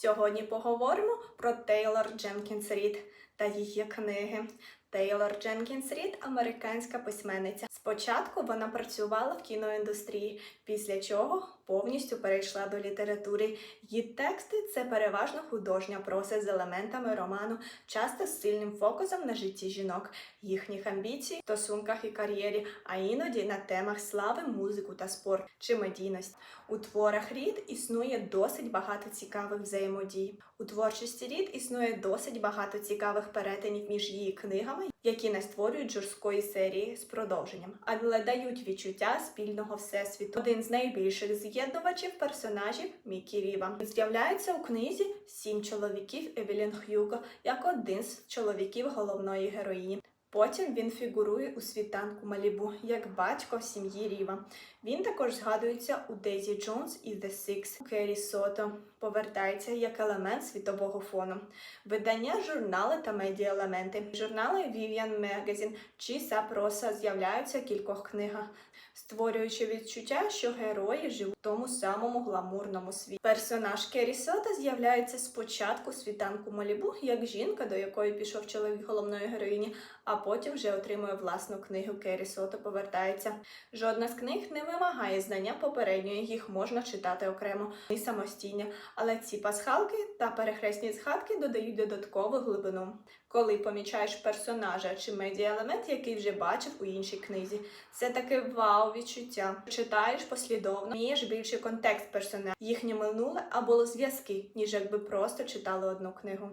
Сьогодні поговоримо про Тейлор Дженкінс Рід та її книги. Тейлор Дженкінс Рід американська письменниця. Спочатку вона працювала в кіноіндустрії, після чого повністю перейшла до літератури. Її тексти це переважно художня проса з елементами роману, часто з сильним фокусом на житті жінок, їхніх амбіцій, стосунках і кар'єрі, а іноді на темах слави, музику та спорт чи медійності. У творах Рід існує досить багато цікавих взаємодій. У творчості Рід існує досить багато цікавих перетинів між її книгами, які не створюють жорсткої серії з продовженням, але дають відчуття спільного всесвіту. Один з найбільших з'єднувачів персонажів Мікі Ріва з'являється у книзі Сім чоловіків Евелін Х'юго як один з чоловіків головної героїні. Потім він фігурує у світанку Малібу як батько в сім'ї Ріва. Він також згадується у Дейзі Джонс і The Six. Керрі Сото повертається як елемент світового фону. Видання журнали та медіаелементи. Журнали Vivian Magazine чи Сапроса з'являються в кількох книгах, створюючи відчуття, що герої живуть в тому самому гламурному світі. Персонаж Керрі Сота з'являється спочатку світанку Малібу як жінка, до якої пішов чоловік головної героїні, а потім вже отримує власну книгу Керрі Сото повертається. Жодна з книг не вимагає знання попередньої, їх можна читати окремо і самостійно, але ці пасхалки та перехресні згадки додають додаткову глибину. Коли помічаєш персонажа чи медіаелемент, який вже бачив у іншій книзі, це таке вау відчуття. Читаєш послідовно, вмієш більше контекст персонажа, їхнє минуле або зв'язки, ніж якби просто читали одну книгу.